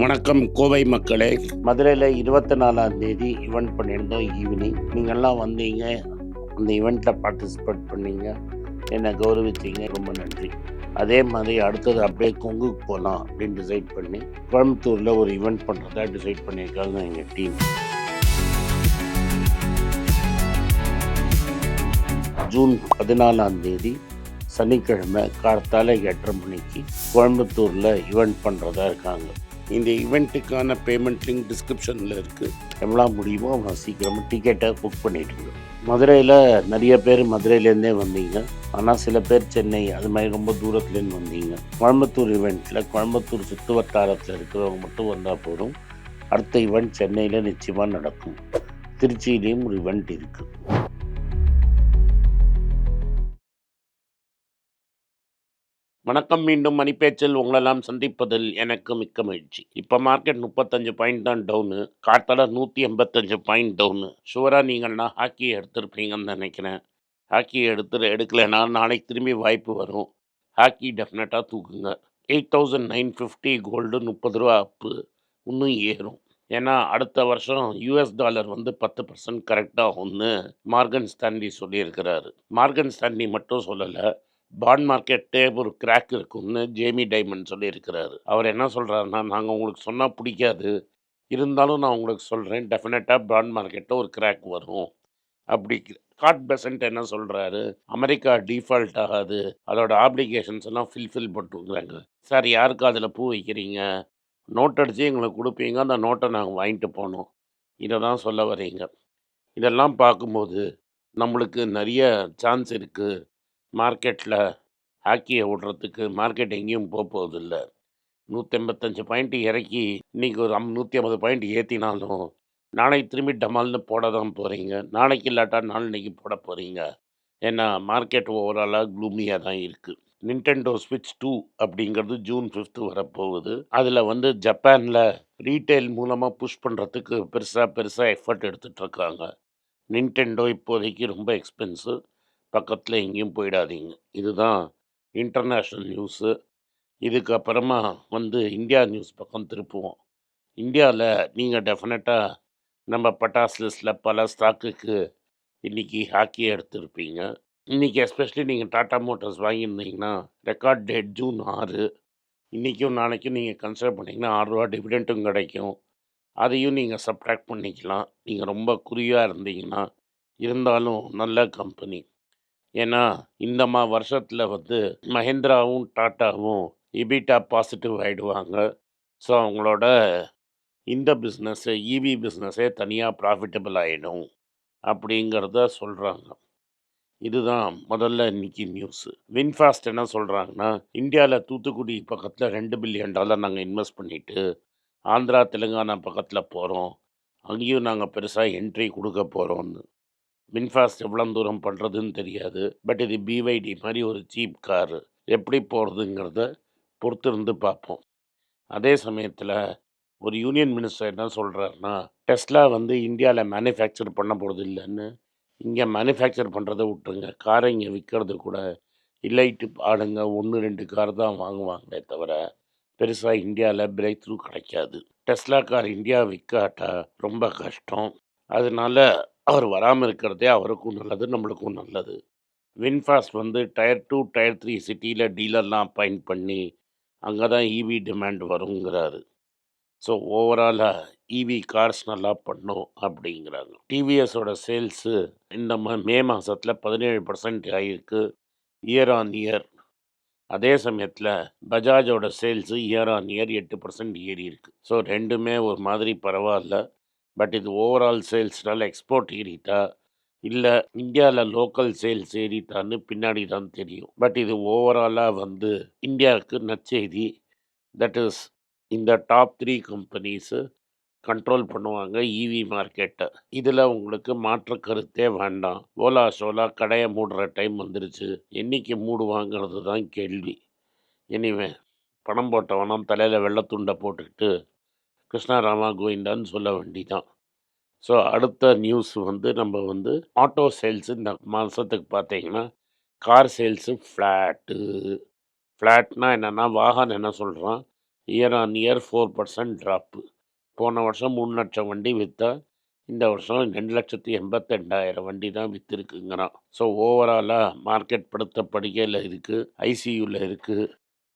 வணக்கம் கோவை மக்களே. மதுரையில் இருபத்தி நாலாம் தேதி ஈவெண்ட் பண்ணியிருந்தோம் ஈவினிங் நீங்கள்லாம் வந்தீங்க அந்த ஈவெண்ட்டில் பார்ட்டிசிபேட் பண்ணீங்க. என்னை கௌரவித்தீங்க ரொம்ப நன்றி. அதே மாதிரி அடுத்தது அப்படியே கொங்குக்கு போகலாம் அப்படின்னு டிசைட் பண்ணி கோயம்புத்தூரில் ஒரு ஈவெண்ட் பண்ணுறதா டிசைட் பண்ணியிருக்காங்க எங்கள் டீம் ஜூன் பதினாலாம் தேதி சனிக்கிழமை கார்த்தால எட்டரை மணிக்கு கோயம்புத்தூரில் ஈவெண்ட் பண்ணுறதா இருக்காங்க. இந்த ஈவெண்ட்டுக்கான பேமெண்ட் லிங்க் டிஸ்கிரிப்ஷனில் இருக்குது எவ்வளோ முடியுமோ அவ்வளோ சீக்கிரமாக டிக்கெட்டை புக் பண்ணிட்டுங்க மதுரையில் நிறைய பேர் மதுரையிலேருந்தே வந்தீங்க. ஆனால் சில பேர் சென்னை அது மாதிரி ரொம்ப தூரத்துலேருந்து வந்தீங்க. கோயம்புத்தூர் ஈவெண்ட்டில் கோயம்புத்தூர் சுற்று வட்டாரத்தில் இருக்கிறவங்க மட்டும் வந்தால் போதும். அடுத்த ஈவெண்ட் சென்னையில் நிச்சயமாக நடக்கும். திருச்சியிலையும் ஒரு ஈவெண்ட் இருக்குது வணக்கம் மீண்டும் மணிப்பேச்சில் உங்களெல்லாம் சந்திப்பதில் எனக்கு மிக்க மகிழ்ச்சி. இப்போ மார்க்கெட் முப்பத்தஞ்சு பாயிண்ட் தான் டவுனு காட்டால நூற்றி எண்பத்தஞ்சு பாயிண்ட் டவுனு ஷுவராக நீங்கள்னா ஹாக்கியை எடுத்திருப்பீங்கன்னு நினைக்கிறேன். ஹாக்கியை எடுத்து எடுக்கலைன்னா நாளைக்கு திரும்பி வாய்ப்பு வரும். ஹாக்கி டெஃபினட்டாக தூக்குங்க. Eight thousand nine fifty gold முப்பது ரூபா அப்பு இன்னும் ஏறும். ஏன்னா அடுத்த வருஷம் யூஎஸ் டாலர் வந்து பத்து பர்சன்ட் கரெக்டாக ஒன்று மார்கன் ஸ்டான்லி சொல்லியிருக்கிறாரு. மார்கன் ஸ்டான்லி மட்டும் சொல்லலை. பாண்ட் மார்க்கெட்டே ஒரு கிராக் இருக்கும்னு ஜேமி டைமண்ட் சொல்லியிருக்கிறாரு. அவர் என்ன சொல்கிறாருன்னா நாங்கள் உங்களுக்கு சொன்னால் பிடிக்காது. இருந்தாலும் நான் உங்களுக்கு சொல்கிறேன் டெஃபினட்டாக பாண்ட் மார்க்கெட்டில் ஒரு கிராக் வரும். அப்படி காட் பெசன்ட் என்ன சொல்கிறாரு அமெரிக்கா டிஃபால்ட் ஆகாது. அதோட ஆப்ளிகேஷன்ஸ் எல்லாம் ஃபில்ஃபில் பண்ணுறாங்க. சார் யாருக்கு அதில் பூ வைக்கிறீங்க? நோட் அடித்து எங்களுக்கு கொடுப்பீங்க. அந்த நோட்டை நாங்கள் வாங்கிட்டு போனோம் இதை தான் சொல்ல வரீங்க இதெல்லாம் பார்க்கும்போது நம்மளுக்கு நிறைய சான்ஸ் இருக்குது மார்க்கெட்டில் ஹாக்கியை விடுறதுக்கு மார்க்கெட் எங்கேயும் போக போகிறதில்ல நூற்றி எண்பத்தஞ்சு பாயிண்ட் இறக்கி இன்றைக்கி ஒரு அம் நூற்றி ஐம்பது பாயிண்ட் ஏற்றினாலும் நாளைக்கு திரும்பி டமால்னு போட தான் போகிறீங்க நாளைக்கு இல்லாட்டா நாளைக்கு போட போகிறீங்க ஏன்னா மார்க்கெட் ஓவராலாக க்ளூமியாக தான் இருக்குது நின்டென்டோ ஸ்விட்ச் டூ அப்படிங்கிறது ஜூன் ஃபிஃப்த்து வரப்போகுது. அதில் வந்து ஜப்பானில் ரீட்டைல் மூலமாக புஷ் பண்ணுறதுக்கு பெருசாக பெருசாக எஃபர்ட் எடுத்துகிட்டு இருக்காங்க. இப்போதைக்கு ரொம்ப எக்ஸ்பென்சிவ். பக்கத்தில் எங்கேயும் போயிடாதீங்க. இதுதான் இன்டர்நேஷ்னல் நியூஸு இதுக்கப்புறமா வந்து இந்தியா நியூஸ் பக்கம் திருப்புவோம். இந்தியாவில் நீங்கள் டெஃபினட்டாக நம்ம பட்டாஸ் லிஸ்ட்டில் பல ஸ்டாக்குக்கு இன்றைக்கி ஹாக்கி எடுத்திருப்பீங்க. இன்றைக்கி எஸ்பெஷலி நீங்கள் டாட்டா மோட்டார்ஸ் வாங்கியிருந்தீங்கன்னா ரெக்கார்ட் டேட் ஜூன் ஆறு. இன்றைக்கும் நாளைக்கும் நீங்கள் கன்சிடர் பண்ணிங்கன்னா ஆறு ரூபா டிவிடெண்ட்டும் கிடைக்கும். அதையும் நீங்கள் சப்ட்ராக்ட் பண்ணிக்கலாம். நீங்கள் ரொம்ப குறியாக இருந்தீங்கன்னா இருந்தாலும் நல்ல கம்பெனி ஏன்னா இந்த மா வருஷத்தில் வந்து மஹிந்திராவும் டாட்டாவும் இபிட்டா பாசிட்டிவ் ஆகிடுவாங்க ஸோ அவங்களோட இந்த பிஸ்னஸ்ஸு இவி பிஸ்னஸ்ஸே தனியாக ப்ராஃபிட்டபிள் ஆகிடும் அப்படிங்கிறத சொல்கிறாங்க இதுதான் முதல்ல இன்னைக்கு நியூஸு. வின்ஃபாஸ்ட் என்ன சொல்கிறாங்கன்னா இந்தியாவில் தூத்துக்குடி பக்கத்தில் ரெண்டு பில்லியன் டாலர் நாங்கள் இன்வெஸ்ட் பண்ணிவிட்டு ஆந்திரா தெலுங்கானா பக்கத்தில் போகிறோம் அங்கேயும் நாங்கள் பெருசாக என்ட்ரி கொடுக்க போகிறோம்னு மின்ஃபாஸ்ட் எவ்வளோ தூரம் பண்ணுறதுன்னு தெரியாது. பட் இது பிவைடி மாதிரி ஒரு சீப் காரு எப்படி போகிறதுங்கிறத பொறுத்திருந்து பார்ப்போம். அதே சமயத்தில் ஒரு யூனியன் மினிஸ்டர் என்ன சொல்கிறாருன்னா டெஸ்லா வந்து இந்தியாவில் மேனுஃபேக்சர் பண்ண போகிறது இல்லைன்னு. இங்கே மேனுஃபேக்சர் பண்ணுறதை விட்டுருங்க. காரை இங்கே விற்கிறது கூட இலைட்டு ஆடுங்க ஒன்று ரெண்டு கார் தான் வாங்குவாங்களே தவிர பெருசாக இந்தியாவில் பிரேக் த்ரூ கிடைக்காது. டெஸ்லா கார் இந்தியா விற்காட்டா ரொம்ப கஷ்டம். அதனால அவர் வராமல் இருக்கிறதே அவருக்கும் நல்லது நம்மளுக்கும் நல்லது. வின்ஃபாஸ்ட் வந்து டயர் டூ டயர் த்ரீ சிட்டியில் டீலர்லாம் அப்பாயிண்ட் பண்ணி அங்கே தான் இவி டிமாண்ட் வருங்கிறாரு. ஸோ ஓவராலாக இவி கார்ஸ் நல்லா பண்ணும் அப்படிங்கிறாங்க. டிவிஎஸோட சேல்ஸு இந்த மா மே மாதத்தில் பதினேழு பர்சன்ட் ஆகிருக்கு இயர் ஆன் இயர் அதே சமயத்தில் பஜாஜோட சேல்ஸு இயர் ஆன் இயர் எட்டு பர்சன்ட் ஏறி இருக்குது ஸோ ரெண்டுமே ஒரு மாதிரி பரவாயில்ல. பட் இது ஓவரால் சேல்ஸ்னால எக்ஸ்போர்ட் ஏறிட்டா இல்லை இந்தியாவில் லோக்கல் சேல்ஸ் ஏறிட்டான்னு பின்னாடி தான் தெரியும். பட் இது ஓவராலாக வந்து இந்தியாவுக்கு நற்செய்தி. தட் இஸ் இந்த டாப் த்ரீ கம்பெனிஸு கண்ட்ரோல் பண்ணுவாங்க இவி மார்க்கெட்டை இதில் உங்களுக்கு மாற்று கருத்தே வேண்டாம். ஓலா சோலா கடையை மூடுற டைம் வந்துருச்சு. என்னைக்கு மூடுவாங்கிறது தான் கேள்வி. எனிவே பணம் போட்டவனம் தலையில் வெள்ளத்துண்டை போட்டுக்கிட்டு கிருஷ்ணாராமா கோவிந்தான்னு சொல்ல வேண்டிதான். ஸோ அடுத்த நியூஸ் வந்து நம்ம வந்து ஆட்டோ சேல்ஸு இந்த மாதத்துக்கு பார்த்தீங்கன்னா கார் சேல்ஸு ஃப்ளாட்டு ஃப்ளாட்னா என்னென்னா வாகனம் என்ன சொல்கிறான் year on year four percent drop போன வருஷம் மூணு லட்சம் வண்டி விற்றா இந்த வருஷம் ரெண்டு லட்சத்தி எண்பத்தெண்டாயிரம் வண்டி தான் விற்றுருக்குங்கிறான் ஸோ ஓவராலாக மார்க்கெட் படுத்த படுக்கையில் இருக்குது ஐசியூவில் இருக்குது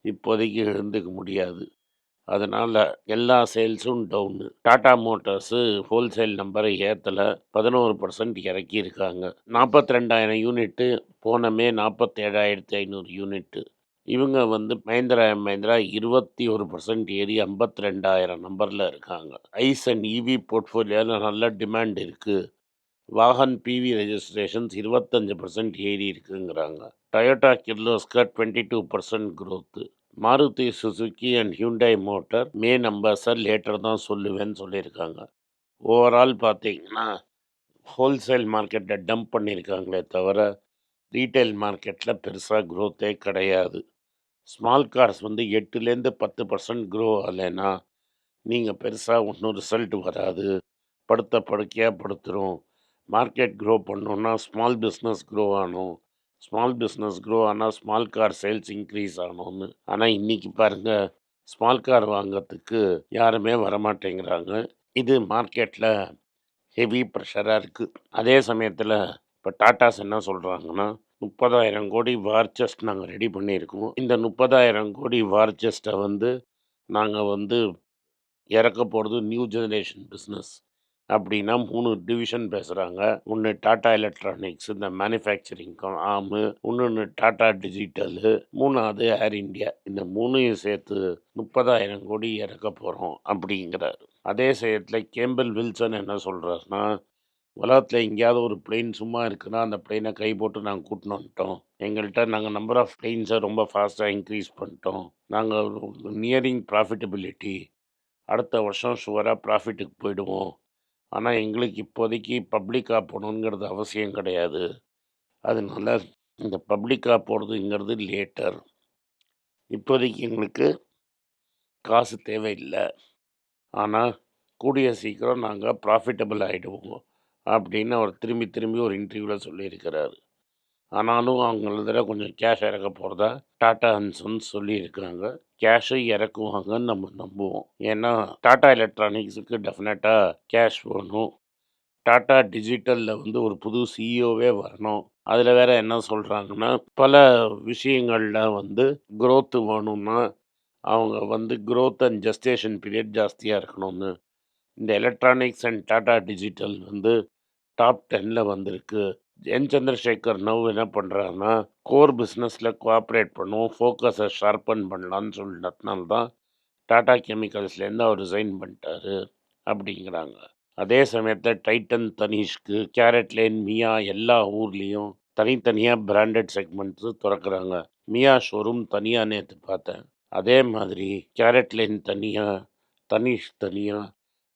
இப்போதைக்கு எழுந்துக்க முடியாது. அதனால் எல்லா சேல்ஸும் டவுனு. டாடா மோட்டார்ஸு ஹோல்சேல் நம்பரை ஏற்றலை பதினோரு பர்சன்ட் இறக்கியிருக்காங்க. நாற்பத்தி ரெண்டாயிரம் யூனிட்டு போனமே நாற்பத்தேழாயிரத்தி ஐநூறு யூனிட்டு. இவங்க வந்து மஹேந்திரா அண்ட் மஹேந்திரா இருபத்தி ஒரு பர்சன்ட் ஏறி ஐம்பத்தி ரெண்டாயிரம் நம்பரில் இருக்காங்க. ஐஸ் அண்ட் இவி போர்ட்ஃபோலியோவில் நல்ல டிமாண்ட் இருக்குது வாகன் பிவி ரெஜிஸ்ட்ரேஷன்ஸ் இருபத்தஞ்சு பர்சன்ட் ஏறி இருக்குங்கிறாங்க. Toyota Kirloskar twenty two percent growth Maruti Suzuki and Hyundai motor May நம்பர்ஸை லேட்டர் தான் சொல்லுவேன்னு சொல்லியிருக்காங்க ஓவரால் பார்த்தீங்கன்னா ஹோல்சேல் மார்க்கெட்டை டம்ப் பண்ணியிருக்காங்களே தவிர ரீட்டைல் மார்க்கெட்டில் பெருசாக க்ரோத்தே கிடையாது ஸ்மால் கார்ஸ் வந்து எட்டுலேருந்து பத்து பர்சன்ட் க்ரோ ஆகலைன்னா நீங்கள் பெருசாக ஒன்றும் ரிசல்ட் வராது. படுத்த படுக்கையாக படுத்துரும். மார்க்கெட் க்ரோ பண்ணோன்னா ஸ்மால் பிஸ்னஸ் க்ரோ ஆகணும் ஸ்மால் பிஸ்னஸ் க்ரோ ஆனால் ஸ்மால் கார் சேல்ஸ் இன்க்ரீஸ் ஆகணும்னு. ஆனால் இன்றைக்கி பாருங்கள் ஸ்மால் கார் வாங்கிறதுக்கு யாருமே வரமாட்டேங்கிறாங்க. இது மார்க்கெட்டில் ஹெவி ப்ரெஷராக இருக்குது அதே சமயத்தில் இப்போ டாட்டாஸ் என்ன சொல்கிறாங்கன்னா முப்பதாயிரம் கோடி வார்ச்சஸ்ட் நாங்கள் ரெடி பண்ணியிருக்கோம். இந்த முப்பதாயிரம் கோடி வார்ச்சஸ்ட்டை வந்து நாங்கள் வந்து இறக்க போகிறது நியூ ஜெனரேஷன் பிஸ்னஸ் அப்படின்னா மூணு டிவிஷன் பேசுகிறாங்க ஒன்று டாடா எலக்ட்ரானிக்ஸ் இந்த மேனுஃபேக்சரிங் ஆமு ஒன்று டாடா டிஜிட்டலு மூணாவது ஏர் இந்தியா இந்த மூணையும் சேர்த்து முப்பதாயிரம் கோடி இறக்க போகிறோம் அப்படிங்கிறார். அதே சமயத்தில் கேம்பிள் வில்சன் என்ன சொல்கிறாருன்னா உலகத்தில் எங்கேயாவது ஒரு பிளெயின் சும்மா இருக்குன்னா அந்த பிளெயினை கை போட்டு நாங்கள் கூட்டின்னு வந்துட்டோம். எங்கள்கிட்ட நாங்கள் நம்பர் ஆஃப் பிளெயின்ஸை ரொம்ப ஃபாஸ்ட்டாக இன்க்ரீஸ் பண்ணிட்டோம். நாங்கள் நியரிங் ப்ராஃபிட்டபிலிட்டி அடுத்த வருஷம் ஷுவராக ப்ராஃபிட்டுக்கு போயிடுவோம். ஆனால் எங்களுக்கு இப்போதைக்கு பப்ளிக்காக போகணுங்கிறது அவசியம் கிடையாது. அதனால் இந்த பப்ளிக்காக போகிறதுங்கிறது லேட்டர் இப்போதைக்கு எங்களுக்கு காசு தேவையில்லை. ஆனால் கூடிய சீக்கிரம் நாங்கள் ப்ராஃபிட்டபிள் ஆகிடுவோம் அப்படின்னு அவர் திரும்பி திரும்பி ஒரு இன்டர்வியூவில் சொல்லியிருக்கிறாரு. ஆனாலும் அவங்கள கொஞ்சம் கேஷ் இறக்க போகிறதா டாடா ஹன்சன் சொல்லியிருக்காங்க. கேஷை இறக்குவாங்கன்னு நம்ம நம்புவோம். ஏன்னா டாடா எலக்ட்ரானிக்ஸுக்கு டெஃபினட்டாக கேஷ் வேணும். டாடா டிஜிட்டலில் வந்து ஒரு புது சிஇஓவே வரணும். அதில் வேற என்ன சொல்கிறாங்கன்னா பல விஷயங்களில் வந்து க்ரோத்து வேணும்னா அவங்க வந்து க்ரோத் அண்ட் ஜஸ்டேஷன் பீரியட் ஜாஸ்தியாக இருக்கணும்னு. இந்த எலக்ட்ரானிக்ஸ் அண்ட் டாடா டிஜிட்டல் வந்து டாப் டென்னில் வந்திருக்கு. என் சந்திரசேகர் நவ் என்ன பண்ணுறாருன்னா கோர் பிஸ்னஸில் கோஆப்ரேட் பண்ணுவோம் ஃபோக்கஸை ஷார்ப்பன் பண்ணலான்னு சொல்லினதுனால தான் டாடா கெமிக்கல்ஸ்லேருந்து அவர் ரிசைன் பண்ணிட்டாரு அப்படிங்கிறாங்க. அதே சமயத்தில் Titan Tanishq CaratLane Mia எல்லா ஊர்லேயும் தனித்தனியாக பிராண்டட் செக்மெண்ட்ஸு திறக்கிறாங்க. மியா ஷோரூம் தனியாக நேற்று பார்த்தேன். அதே மாதிரி கேரட் லேன் தனியாக தனிஷ் தனியாக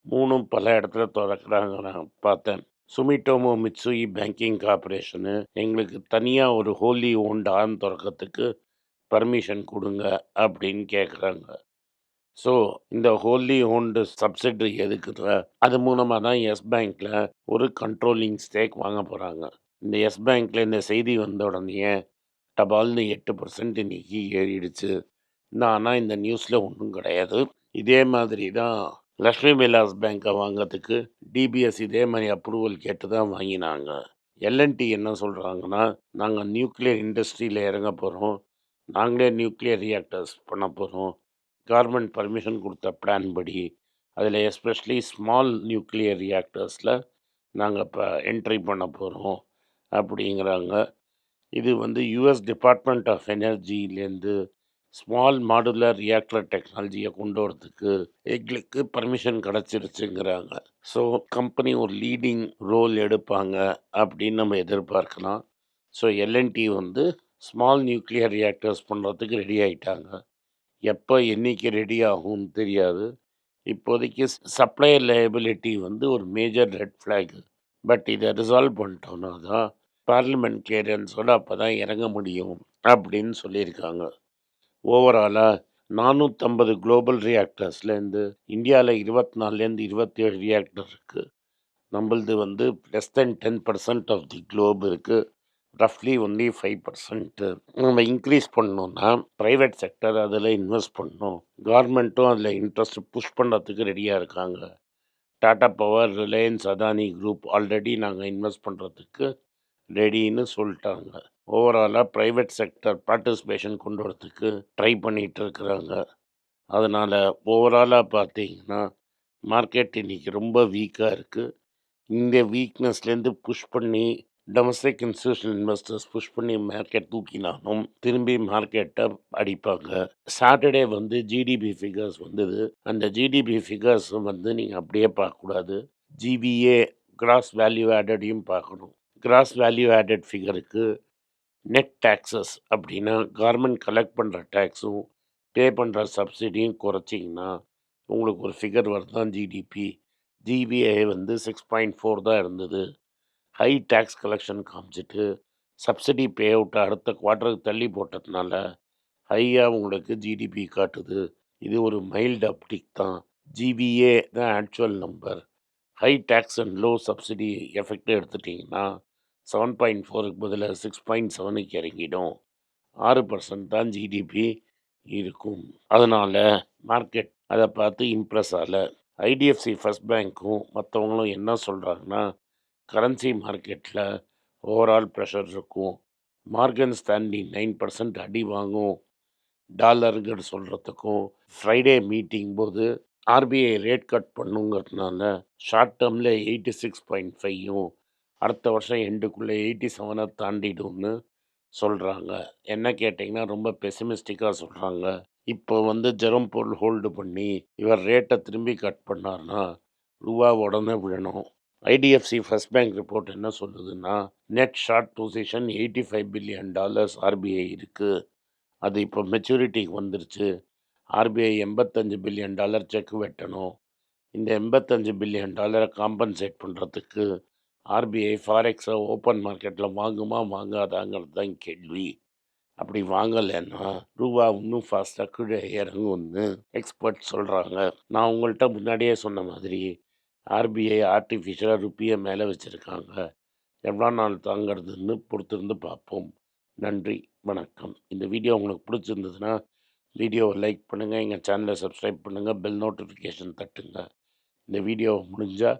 மூணும் பல இடத்துல திறக்கிறாங்க நான் பார்த்தேன். சுமிட்டோமோ மிட்சுயி பேங்கிங் கார்பரேஷனு எங்களுக்கு தனியாக ஒரு ஹோலி ஓன்ட் ஆன் திறக்கிறதுக்கு பர்மிஷன் கொடுங்க அப்படின்னு கேட்குறாங்க ஸோ இந்த ஹோலி ஓன்டு சப்சிடரி எதுக்குதுல? அது மூலமாக தான் எஸ் பேங்க்கில் ஒரு கண்ட்ரோலிங் ஸ்டேக் வாங்க போகிறாங்க இந்த எஸ் பேங்க்கில் இந்த செய்தி வந்த உடனே டபால்னு எட்டு பர்சன்ட் இன்றைக்கி ஏறிடுச்சு. நான் ஆனால் இந்த நியூஸில் ஒன்றும் கிடையாது. இதே மாதிரி தான் லக்ஷ்மி விலாஸ் பேங்க்கை வாங்கிறதுக்கு டிபிஎஸ் இதே மாதிரி அப்ரூவல் கேட்டு தான் வாங்கினாங்க எல்என்டி என்ன சொல்கிறாங்கன்னா நாங்கள் நியூக்ளியர் இண்டஸ்ட்ரியில் இறங்க போகிறோம் நாங்களே நியூக்ளியர் ரியாக்டர்ஸ் பண்ண போகிறோம் கவர்மெண்ட் பர்மிஷன் கொடுத்த பிளான் படி. அதில் எஸ்பெஷலி ஸ்மால் நியூக்ளியர் ரியாக்டர்ஸில் நாங்கள் இப்போ என்ட்ரி பண்ண போகிறோம் அப்படிங்கிறாங்க. இது வந்து யுஎஸ் டிபார்ட்மெண்ட் ஆஃப் எனர்ஜிலேருந்து ஸ்மால் மாடுலர் ரியாக்டர் டெக்னாலஜியை கொண்டு வரதுக்கு எங்களுக்கு பர்மிஷன் கிடச்சிருச்சுங்கிறாங்க. ஸோ கம்பெனி ஒரு லீடிங் ரோல் எடுப்பாங்க அப்படின்னு நம்ம எதிர்பார்க்கலாம். ஸோ எல்என்டி வந்து ஸ்மால் நியூக்ளியர் ரியாக்டர்ஸ் பண்ணுறதுக்கு ரெடி ஆகிட்டாங்க எப்போ என்றைக்கு ரெடி ஆகும்னு தெரியாது. இப்போதைக்கு சப்ளை லைபிலிட்டி வந்து ஒரு மேஜர் ரெட் ஃப்ளாக் பட் இதை ரிசால்வ் பண்ணிட்டோன்னா தான் பார்லிமெண்ட் கிளியரன்ஸோடு அப்போ தான் இறங்க முடியும் அப்படின்னு சொல்லியிருக்காங்க. ஓவராலாக நானூற்றம்பது குளோபல் ரியாக்டர்ஸ்லேருந்து இந்தியாவில் இருபத்தி நாலுலேருந்து இருபத்தேழு ரியாக்டர் இருக்குது நம்மளது வந்து less than ten percent of the globe இருக்குது ரஃப்லி ஒன்லி ஃபைவ் பர்சன்ட்டு நம்ம இன்க்ரீஸ் பண்ணோன்னா ப்ரைவேட் செக்டர் அதில் இன்வெஸ்ட் பண்ணணும் கவர்மெண்ட்டும் அதில் இன்ட்ரெஸ்ட் புஷ் பண்ணுறதுக்கு ரெடியாக இருக்காங்க. Tata power Reliance Adani group already நாங்கள் இன்வெஸ்ட் பண்ணுறதுக்கு ரெடின்னு சொல்லிட்டாங்க. ஓவராலாக ப்ரைவேட் செக்டர் பார்ட்டிசிபேஷன் கொண்டு வரத்துக்கு ட்ரை பண்ணிகிட்டு இருக்கிறாங்க. அதனால் ஓவராலாக பார்த்தீங்கன்னா மார்க்கெட் இன்றைக்கி ரொம்ப வீக்காக இருக்குது இந்த வீக்னஸ்லேருந்து புஷ் பண்ணி டொமஸ்டிக் இன்ஸ்டியூஷனல் இன்வெஸ்டர்ஸ் புஷ் பண்ணி மார்க்கெட் தூக்கினாலும் திரும்பி மார்க்கெட்டை அடிப்பாங்க. சாட்டர்டே வந்து ஜிடிபி ஃபிகர்ஸ் வந்தது. அந்த ஜிடிபி ஃபிகர்ஸ் வந்து நீங்கள் அப்படியே பார்க்கக்கூடாது. ஜிபிஏ கிராஸ் வேல்யூ ஆடடையும் பார்க்கணும். கிராஸ் வேல்யூ ஆடட் ஃபிகருக்கு நெட் டேக்ஸஸ் அப்படின்னா கவர்மெண்ட் கலெக்ட் பண்ணுற டேக்ஸும் பே பண்ணுற சப்சிடியும் குறைச்சிங்கன்னா உங்களுக்கு ஒரு ஃபிகர் வருதான் ஜிடிபி. ஜிபிஐ வந்து சிக்ஸ் பாயிண்ட் ஃபோர் தான் இருந்தது. ஹை டேக்ஸ் கலெக்ஷன் காமிச்சிட்டு சப்சிடி பே அவுட்டை அடுத்த குவார்ட்டருக்கு தள்ளி போட்டதுனால ஹையாக உங்களுக்கு ஜிடிபி காட்டுது. இது ஒரு மைல்டு அப்டிக் தான். ஜிபிஏ தான் actual number. High tax and low subsidy effect எடுத்துட்டிங்கன்னா செவன் பாயிண்ட் ஃபோருக்கு பதிலாக சிக்ஸ் பாயிண்ட் செவனுக்கு இறங்கிடும். ஆறு பர்சன்ட் தான் ஜிடிபி இருக்கும். அதனால் மார்க்கெட் அதை பார்த்து இம்ப்ரெஸ் ஆகலை. ஐடிஎஃப்சி ஃபர்ஸ்ட் பேங்க்கும் மற்றவங்களும் என்ன சொல்கிறாங்கன்னா கரன்சி மார்க்கெட்டில் ஓவரால் ப்ரெஷர் இருக்கும். மார்கன் ஸ்டாண்டி நைன் பர்சன்ட் அடி வாங்கும். டாலருங்கிற சொல்கிறதுக்கும் ஃப்ரைடே மீட்டிங் போது ஆர்பிஐ ரேட் கட் பண்ணுங்கிறதுனால ஷார்ட் டேர்மில் எயிட்டி சிக்ஸ் பாயிண்ட் ஃபைவும் அடுத்த வருஷம் எண்டுக்குள்ளே எயிட்டி செவனை தாண்டிடும்னு சொல்கிறாங்க என்ன கேட்டிங்கன்னா ரொம்ப பெசிமிஸ்டிக்காக சொல்கிறாங்க இப்போ வந்து ஜெரம் பொருள் ஹோல்டு பண்ணி இவர் ரேட்டை திரும்பி கட் பண்ணார்னா ரூபா உடனே விழணும். ஐடிஎஃப்சி ஃபர்ஸ்ட் பேங்க் ரிப்போர்ட் என்ன சொல்லுதுன்னா net short position eighty five billion dollars RBI இருக்குது அது இப்போ மெச்சூரிட்டிக்கு வந்துருச்சு. ஆர்பிஐ எண்பத்தஞ்சு பில்லியன் டாலர் செக் வெட்டணும். இந்த எண்பத்தஞ்சு பில்லியன் டாலரை காம்பன்சேட் பண்ணுறதுக்கு ஆர்பிஐ ஃபாரெக்ஸை ஓப்பன் மார்க்கெட்டில் வாங்குமா வாங்காதாங்கிறது தான் கேள்வி. அப்படி வாங்கலைன்னா ரூபா இன்னும் ஃபாஸ்ட்டாக கீழே இறங்கும்னு எக்ஸ்பர்ட் சொல்கிறாங்க நான் உங்கள்கிட்ட முன்னாடியே சொன்ன மாதிரி ஆர்பிஐ ஆர்டிஃபிஷியலாக ருப்பியை மேலே வச்சுருக்காங்க. எவ்வளோ நாள் தாங்கிறதுன்னு பொறுத்திருந்து பார்ப்போம். நன்றி வணக்கம். இந்த வீடியோ உங்களுக்கு பிடிச்சிருந்ததுன்னா வீடியோவை லைக் பண்ணுங்கள் எங்கள் சேனலை சப்ஸ்கிரைப் பண்ணுங்கள் பெல் நோட்டிஃபிகேஷன் தட்டுங்க. இந்த வீடியோ முடிஞ்சால்